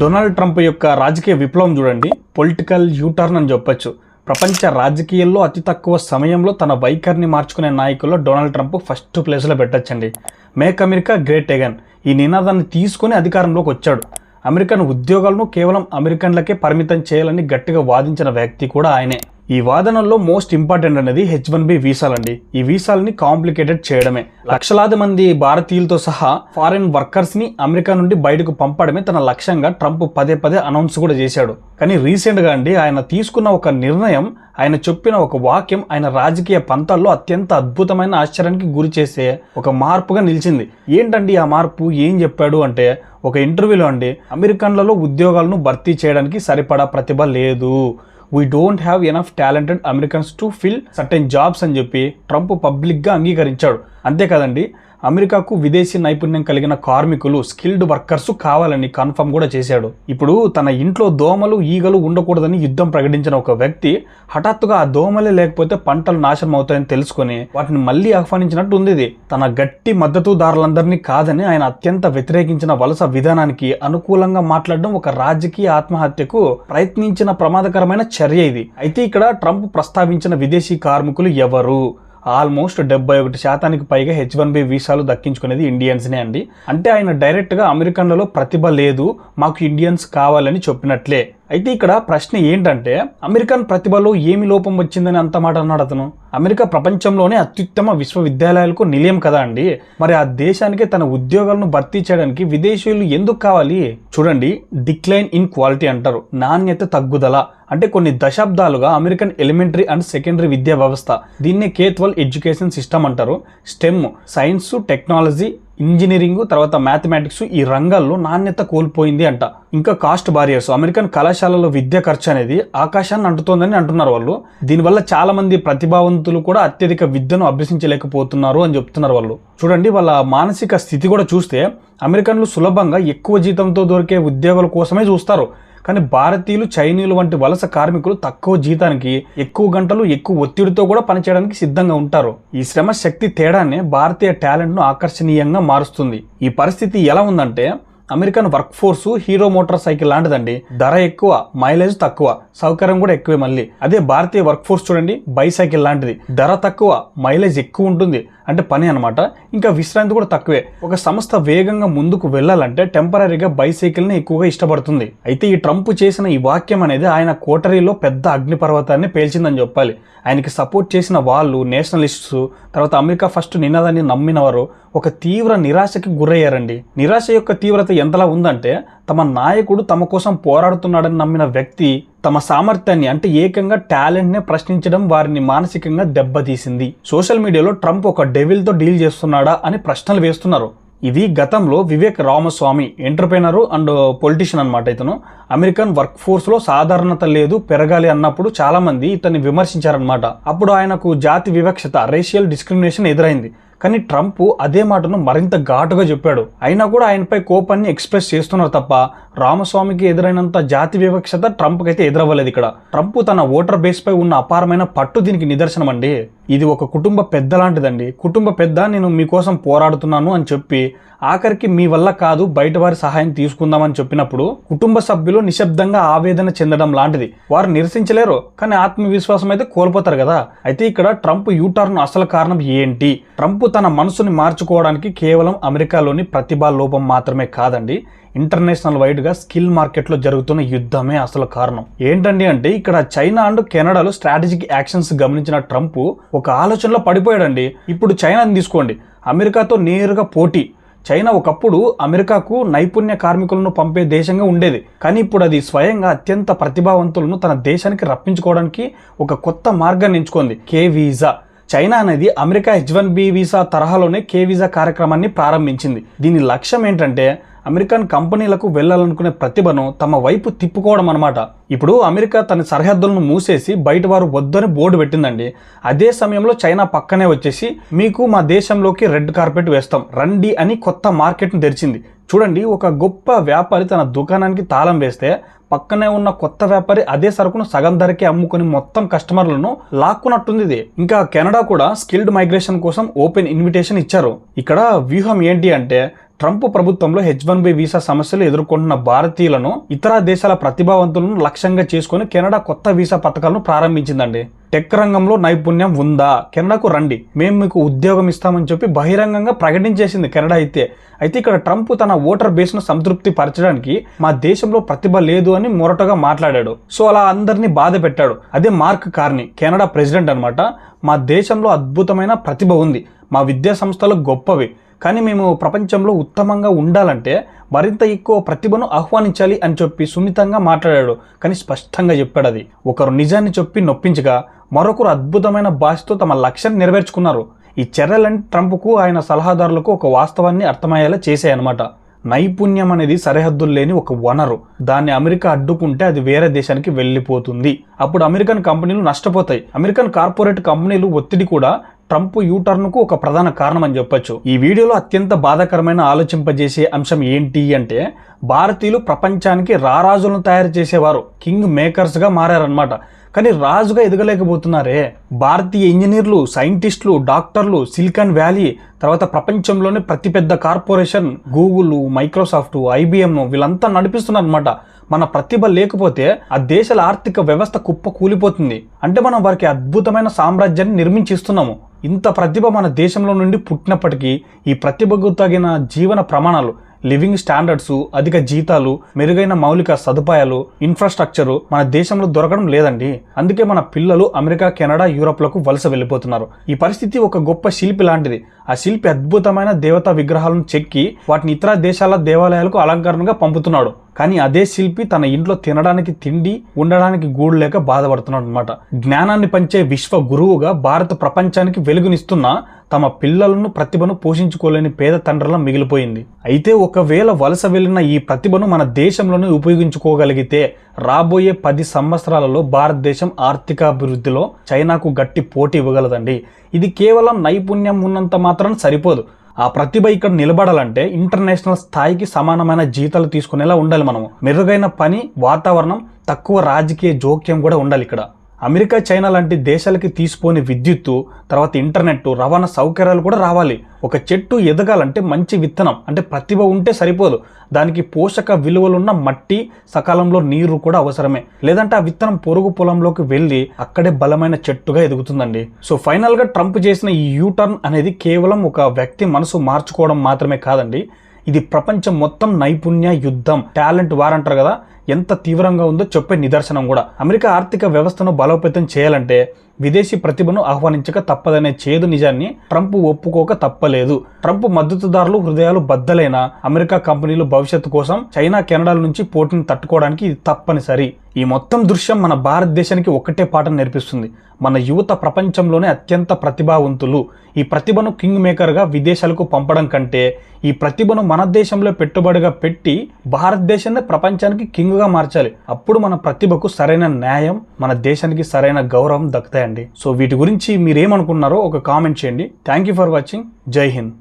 Donald Trump యొక్క రాజకీయ విప్లవం చూడండి. పొలిటికల్ యూటర్న్ అని చెప్పొచ్చు. ప్రపంచ రాజకీయాల్లో అతి తక్కువ సమయంలో తన వైఖరిని మార్చుకునే నాయకుల్లో డొనాల్డ్ ట్రంప్ ఫస్ట్ ప్లేస్లో పెట్టచ్చండి. మేక్ అమెరికా గ్రేట్ ఎగన్ ఈ నినాదాన్ని తీసుకుని అధికారంలోకి వచ్చాడు. అమెరికన్ ఉద్యోగాలను కేవలం అమెరికన్లకే పరిమితం చేయాలని గట్టిగా వాదించిన వ్యక్తి కూడా ఆయనే. ఈ వాదనల్లో మోస్ట్ ఇంపార్టెంట్ అనేది హెచ్ వన్ బి వీసాలండి. ఈ వీసాలని కాంప్లికేటెడ్ చేయడమే. లక్షలాది మంది భారతీయులతో సహా ఫారిన్ వర్కర్స్ని అమెరికా నుండి బయటకు పంపడమే తన లక్ష్యంగా ట్రంప్ పదే పదే అనౌన్స్ కూడా చేశాడు. కానీ రీసెంట్గా అండి ఆయన తీసుకున్న ఒక నిర్ణయం ఆయన చెప్పిన ఒక వాక్యం ఆయన రాజకీయ పంతాల్లో అత్యంత అద్భుతమైన ఆశ్చర్యానికి గురి చేసే ఒక మార్పుగా నిలిచింది. ఏంటండి ఆ మార్పు? ఏం చెప్పాడు అంటే ఒక ఇంటర్వ్యూలో అండి అమెరికన్లలో ఉద్యోగాలను భర్తీ చేయడానికి సరిపడా ప్రతిభ లేదు. We don't have enough talented Americans to fill certain jobs అని చెప్పి ట్రంప్ పబ్లిక్గా అంగీకరించాడు. అంతేకాదండి అమెరికాకు విదేశీ నైపుణ్యం కలిగిన కార్మికులు స్కిల్డ్ వర్కర్స్ కావాలని కన్ఫర్మ్ కూడా చేశాడు. ఇప్పుడు తన ఇంట్లో దోమలు ఈగలు ఉండకూడదని యుద్ధం ప్రకటించిన ఒక వ్యక్తి హఠాత్తుగా ఆ దోమలే లేకపోతే పంటలు నాశనం అవుతాయని తెలుసుకొని వాటిని మళ్ళీ ఆహ్వానించినట్టు ఉంది ఇది. తన గట్టి మద్దతుదారులందరినీ కాదని ఆయన అత్యంత వ్యతిరేకించిన వలస విధానానికి అనుకూలంగా మాట్లాడడం ఒక రాజకీయ ఆత్మహత్యకు ప్రయత్నించిన ప్రమాదకరమైన చర్య ఇది. అయితే ఇక్కడ ట్రంప్ ప్రస్తావించిన విదేశీ కార్మికులు ఎవరు? ఆల్మోస్ట్ డెబ్బై ఒకటి శాతానికి పైగా హెచ్ వన్ బి వీసాలు దక్కించుకునేది ఇండియన్స్నే అండి. అంటే ఆయన డైరెక్ట్గా అమెరికన్లలో ప్రతిభ లేదు మాకు ఇండియన్స్ కావాలని చెప్పినట్లే. అయితే ఇక్కడ ప్రశ్న ఏంటంటే అమెరికన్ ప్రతిభలో ఏమి లోపం వచ్చిందని అంత మాట అన్నాడు అతను. అమెరికా ప్రపంచంలోనే అత్యుత్తమ విశ్వవిద్యాలయాలకు నిలయం కదా అండి. మరి ఆ దేశానికి తన ఉద్యోగాలను భర్తీ చేయడానికి విదేశీయులు ఎందుకు కావాలి? చూడండి డిక్లైన్ ఇన్ క్వాలిటీ అంటారు. నాణ్యత తగ్గుదల. అంటే కొన్ని దశాబ్దాలుగా అమెరికన్ ఎలిమెంటరీ అండ్ సెకండరీ విద్యా వ్యవస్థ దీన్నే కే ట్వెల్వ్ ఎడ్యుకేషన్ సిస్టమ్ అంటారు. స్టెమ్ సైన్స్ టెక్నాలజీ ఇంజనీరింగ్ తర్వాత మ్యాథమెటిక్స్ ఈ రంగాల్లో నాణ్యత కోల్పోయింది అంట. ఇంకా కాస్ట్ బారియర్స్ అమెరికన్ కళాశాలలో విద్య ఖర్చు అనేది ఆకాశాన్ని అంటుతోందని అంటున్నారు వాళ్ళు. దీనివల్ల చాలా మంది ప్రతిభావంతులు కూడా అత్యధిక విద్యను అభ్యసించలేకపోతున్నారు అని చెప్తున్నారు వాళ్ళు. చూడండి వాళ్ళ మానసిక స్థితి కూడా చూస్తే అమెరికన్లు సులభంగా ఎక్కువ జీతంతో దొరికే ఉద్యోగాల కోసమే చూస్తారు. కానీ భారతీయులు చైనీయులు వంటి వలస కార్మికులు తక్కువ జీతానికి ఎక్కువ గంటలు ఎక్కువ ఒత్తిడితో కూడా పనిచేయడానికి సిద్ధంగా ఉంటారు. ఈ శ్రమ శక్తి తేడానే భారతీయ టాలెంట్ను ఆకర్షణీయంగా మారుస్తుంది. ఈ పరిస్థితి ఎలా ఉందంటే American work force Hero motorcycle లాంటిదండి. ధర ఎక్కువ మైలేజ్ తక్కువ సౌకర్యం కూడా ఎక్కువే మళ్ళీ. అదే భారతీయ వర్క్ ఫోర్స్ చూడండి బైసైకిల్ లాంటిది. ధర తక్కువ మైలేజ్ ఎక్కువ ఉంటుంది. అంటే పని అనమాట ఇంకా విశ్రాంతి కూడా తక్కువే. ఒక సంస్థ వేగంగా ముందుకు వెళ్ళాలంటే టెంపరీగా బైసైకిల్ని ఎక్కువగా ఇష్టపడుతుంది. అయితే ఈ ట్రంప్ చేసిన ఈ వాక్యం అనేది ఆయన కోటరీలో పెద్ద అగ్నిపర్వతాన్ని పేల్చిందని చెప్పాలి. ఆయనకి సపోర్ట్ చేసిన వాళ్ళు నేషనలిస్ట్స్ తర్వాత అమెరికా ఫస్ట్ నినాదాన్ని నమ్మినవారు ఒక తీవ్ర నిరాశకి గురయ్యారండి. నిరాశ యొక్క తీవ్రత ఎంతలా ఉందంటే తమ నాయకుడు తమ కోసం పోరాడుతున్నాడని నమ్మిన వ్యక్తి తమ సామర్థ్యాన్ని అంటే ఏకంగా టాలెంట్నే ప్రశ్నించడం వారిని మానసికంగా దెబ్బతీసింది. సోషల్ మీడియాలో ట్రంప్ ఒక డెవిల్తో డీల్ చేస్తున్నాడా అని ప్రశ్నలు వేస్తున్నారు. ఇది గతంలో Vivek Ramaswamy entrepreneur and politician అనమాట ఇతను. అమెరికన్ వర్క్ ఫోర్స్లో సాధారణత లేదు పెరగాలి అన్నప్పుడు చాలామంది ఇతన్ని విమర్శించారనమాట అప్పుడు ఆయనకు జాతి వివక్షత రేషియల్ డిస్క్రిమినేషన్ ఎదురైంది. కానీ ట్రంప్ అదే మాటను మరింత ఘాటుగా చెప్పాడు. అయినా కూడా ఆయనపై కోపాన్ని ఎక్స్ప్రెస్ చేస్తున్నారు తప్ప రామస్వామికి ఎదురైనంత జాతి వివక్షత ట్రంప్కి అయితే ఎదురవ్వలేదు ఇక్కడ. ట్రంప్ తన ఓటర్ బేస్ పై ఉన్న అపారమైన పట్టు దీనికి నిదర్శనం అండి ఇది ఒక కుటుంబ పెద్ద లాంటిదండి. కుటుంబ పెద్ద నేను మీకోసం పోరాడుతున్నాను అని చెప్పి ఆఖరికి మీ వల్ల కాదు బయట వారి సహాయం తీసుకుందామని చెప్పినప్పుడు కుటుంబ సభ్యులు నిశ్శబ్దంగా ఆవేదన చెందడం లాంటిది. వారు నిరసించలేరు కానీ ఆత్మవిశ్వాసం అయితే కోల్పోతారు కదా. అయితే ఇక్కడ ట్రంప్ యూటర్న్ అసలు కారణం ఏంటి? ట్రంప్ తన మనసుని మార్చుకోవడానికి కేవలం అమెరికాలోని ప్రతిభా లోపం మాత్రమే కాదండి ఇంటర్నేషనల్ వైడ్గా స్కిల్ మార్కెట్లో జరుగుతున్న యుద్ధమే అసలు కారణం. ఏంటండి అంటే ఇక్కడ చైనా అండ్ కెనడాలో స్ట్రాటజిక్ యాక్షన్స్ గమనించిన ట్రంప్ ఒక ఆలోచనలో పడిపోయాడండి. ఇప్పుడు చైనాని తీసుకోండి. అమెరికాతో నేరుగా పోటీ. చైనా ఒకప్పుడు అమెరికాకు నైపుణ్య కార్మికులను పంపే దేశంగా ఉండేది. కానీ ఇప్పుడు అది స్వయంగా అత్యంత ప్రతిభావంతులను తన దేశానికి రప్పించుకోవడానికి ఒక కొత్త మార్గాన్ని ఎంచుకుంది. K visa. చైనా అనేది America H one B visa తరహాలోనే కే వీసా కార్యక్రమాన్ని ప్రారంభించింది. దీని లక్ష్యం ఏంటంటే అమెరికన్ కంపెనీలకు వెళ్ళాలనుకునే ప్రతిభను తమ వైపు తిప్పుకోవడం అనమాట ఇప్పుడు అమెరికా తన సరిహద్దులను మూసేసి బయట వారు వద్దని బోర్డు పెట్టిందండి. అదే సమయంలో చైనా పక్కనే వచ్చేసి మీకు మా దేశంలోకి రెడ్ కార్పెట్ వేస్తాం. రండి అని కొత్త మార్కెట్ను తెరిచింది. చూడండి ఒక గొప్ప వ్యాపారి తన దుకాణానికి తాళం వేస్తే పక్కనే ఉన్న కొత్త వ్యాపారి అదే సరుకును సగం ధరకే అమ్ముకుని మొత్తం కస్టమర్లను లాక్కున్నట్టుంది ఇది. ఇంకా కెనడా కూడా స్కిల్డ్ మైగ్రేషన్ కోసం ఓపెన్ ఇన్విటేషన్ ఇచ్చారు. ఇక్కడ వ్యూహం ఏంటి అంటే ట్రంప్ ప్రభుత్వంలో హెచ్ వన్ బి వీసా సమస్యలు ఎదుర్కొంటున్న భారతీయులను ఇతర దేశాల ప్రతిభావంతులను లక్ష్యంగా చేసుకుని కెనడా కొత్త వీసా పథకాలను ప్రారంభించిందండి. టెక్ రంగంలో నైపుణ్యం ఉందా? కెనడాకు రండి. మేము మీకు ఉద్యోగం ఇస్తామని చెప్పి బహిరంగంగా ప్రకటించేసింది కెనడా అయితే. అయితే ఇక్కడ ట్రంప్ తన ఓటర్ బేస్ను సంతృప్తి పరచడానికి మా దేశంలో ప్రతిభ లేదు అని మొరటగా మాట్లాడాడు. సో అలా అందరినీ బాధ పెట్టాడు. అదే మార్క్ కార్ని కెనడా ప్రెసిడెంట్ అనమాట మా దేశంలో అద్భుతమైన ప్రతిభ ఉంది. మా విద్యా సంస్థలు గొప్పవి. కానీ మేము ప్రపంచంలో ఉత్తమంగా ఉండాలంటే మరింత ఎక్కువ ప్రతిభను ఆహ్వానించాలి అని చెప్పి సున్నితంగా మాట్లాడాడు. కానీ స్పష్టంగా చెప్పాడు అది. ఒకరు నిజాన్ని చెప్పి నొప్పించగా మరొకరు అద్భుతమైన భాషతో తమ లక్ష్యాన్ని నెరవేర్చుకున్నారు. ఈ చర్యలన్నీ ట్రంప్కు ఆయన సలహాదారులకు ఒక వాస్తవాన్ని అర్థమయ్యేలా చేశాయన్నమాట. నైపుణ్యం అనేది సరిహద్దులు లేని ఒక వనరు. దాన్ని అమెరికా అడ్డుకుంటే అది వేరే దేశానికి వెళ్ళిపోతుంది. అప్పుడు అమెరికన్ కంపెనీలు నష్టపోతాయి. అమెరికన్ కార్పొరేట్ కంపెనీలు ఒత్తిడి కూడా ట్రంప్ యూటర్న్కు ఒక ప్రధాన కారణం అని చెప్పొచ్చు. ఈ వీడియోలో అత్యంత బాధాకరమైన ఆలోచింపజేసే అంశం ఏంటి అంటే భారతీయులు ప్రపంచానికి రారాజులను తయారు చేసేవారు కింగ్ మేకర్స్గా మారారనమాట కానీ రాజుగా ఎదగలేకపోతున్నారే. భారతీయ ఇంజనీర్లు సైంటిస్టులు డాక్టర్లు సిలికాన్ వ్యాలీ తర్వాత ప్రపంచంలోనే ప్రతి పెద్ద కార్పొరేషన్ గూగుల్ మైక్రోసాఫ్ట్ ఐబిఎం వీళ్ళంతా నడిపిస్తున్నారు అనమాట మన ప్రతిభ లేకపోతే ఆ దేశాల ఆర్థిక వ్యవస్థ కుప్ప కూలిపోతుంది అంటే మనం వారికి అద్భుతమైన సామ్రాజ్యాన్ని నిర్మించిస్తున్నాము. ఇంత ప్రతిభ మన దేశంలో నుండి పుట్టినప్పటికీ ఈ ప్రతిభకు తగిన జీవన ప్రమాణాలు లివింగ్ స్టాండర్డ్స్ అధిక జీతాలు మెరుగైన మౌలిక సదుపాయాలు ఇన్ఫ్రాస్ట్రక్చరు మన దేశంలో దొరకడం లేదండి. అందుకే మన పిల్లలు అమెరికా కెనడా యూరోప్లకు వలస వెళ్ళిపోతున్నారు. ఈ పరిస్థితి ఒక గొప్ప శిల్పి లాంటిది. ఆ శిల్పి అద్భుతమైన దేవతా విగ్రహాలను చెక్కి వాటిని ఇతర దేశాల దేవాలయాలకు అలంకరణగా పంపుతున్నాడు. కానీ అదే శిల్పి తన ఇంట్లో తినడానికి తిండి ఉండడానికి గూడు లేక బాధపడుతున్నాడు అనమాట జ్ఞానాన్ని పంచే విశ్వ గురువుగా భారత ప్రపంచానికి వెలుగునిస్తున్న తమ పిల్లలను ప్రతిభను పోషించుకోలేని పేద తండ్రుల మిగిలిపోయింది. అయితే ఒకవేళ వలస వెళ్ళిన ఈ ప్రతిభను మన దేశంలోనే ఉపయోగించుకోగలిగితే రాబోయే పది సంవత్సరాలలో భారతదేశం ఆర్థికాభివృద్ధిలో చైనాకు గట్టి పోటీ ఇవ్వగలదండి. ఇది కేవలం నైపుణ్యం ఉన్నంత మాత్రం సరిపోదు. ఆ ప్రతిభ ఇక్కడ నిలబడాలంటే ఇంటర్నేషనల్ స్థాయికి సమానమైన జీతాలు తీసుకునేలా ఉండాలి మనము మెరుగైన పని వాతావరణం తక్కువ రాజకీయ జోక్యం కూడా ఉండాలి ఇక్కడ. అమెరికా చైనా లాంటి దేశాలకి తీసిపోని విద్యుత్తు తర్వాత ఇంటర్నెట్ రవాణా సౌకర్యాలు కూడా రావాలి. ఒక చెట్టు ఎదగాలంటే మంచి విత్తనం. అంటే ప్రతిభ ఉంటే సరిపోదు. దానికి పోషక విలువలున్న మట్టి సకాలంలో నీరు కూడా అవసరమే. లేదంటే ఆ విత్తనం పొరుగు పొలంలోకి వెళ్ళి అక్కడే బలమైన చెట్టుగా ఎదుగుతుందండి. సో ఫైనల్గా ట్రంప్ చేసిన ఈ యూటర్న్ అనేది కేవలం ఒక వ్యక్తి మనసు మార్చుకోవడం మాత్రమే కాదండి. ఇది ప్రపంచం మొత్తం నైపుణ్య యుద్ధం టాలెంట్ వార్ అంటారు కదా. ఎంత తీవ్రంగా ఉందో చెప్పే నిదర్శనం కూడా. అమెరికా ఆర్థిక వ్యవస్థను బలోపేతం చేయాలంటే విదేశీ ప్రతిభను ఆహ్వానించక తప్పదనే చేదు నిజాన్ని ట్రంప్ ఒప్పుకోక తప్పలేదు. ట్రంప్ మద్దతుదారులు హృదయాలు బద్దలైన అమెరికా కంపెనీలు భవిష్యత్తు కోసం చైనా కెనడాల నుంచి పోటీని తట్టుకోవడానికి ఇది తప్పనిసరి. ఈ మొత్తం దృశ్యం మన భారతదేశానికి ఒకటే పాఠం నేర్పిస్తుంది. మన యువత ప్రపంచంలోనే అత్యంత ప్రతిభావంతులు. ఈ ప్రతిభను కింగ్ మేకర్గా విదేశాలకు పంపడం కంటే ఈ ప్రతిభను మన దేశంలో పెట్టుబడిగా పెట్టి భారతదేశాన్ని ప్రపంచానికి కింగ్ గా మార్చాలి. అప్పుడు మన ప్రతిభకు సరైన న్యాయం మన దేశానికి సరైన గౌరవం దక్కుతాయండి. సో వీటి గురించి మీరేమనుకున్నారో ఒక కామెంట్ చేయండి. Thank you for watching. Jai Hind.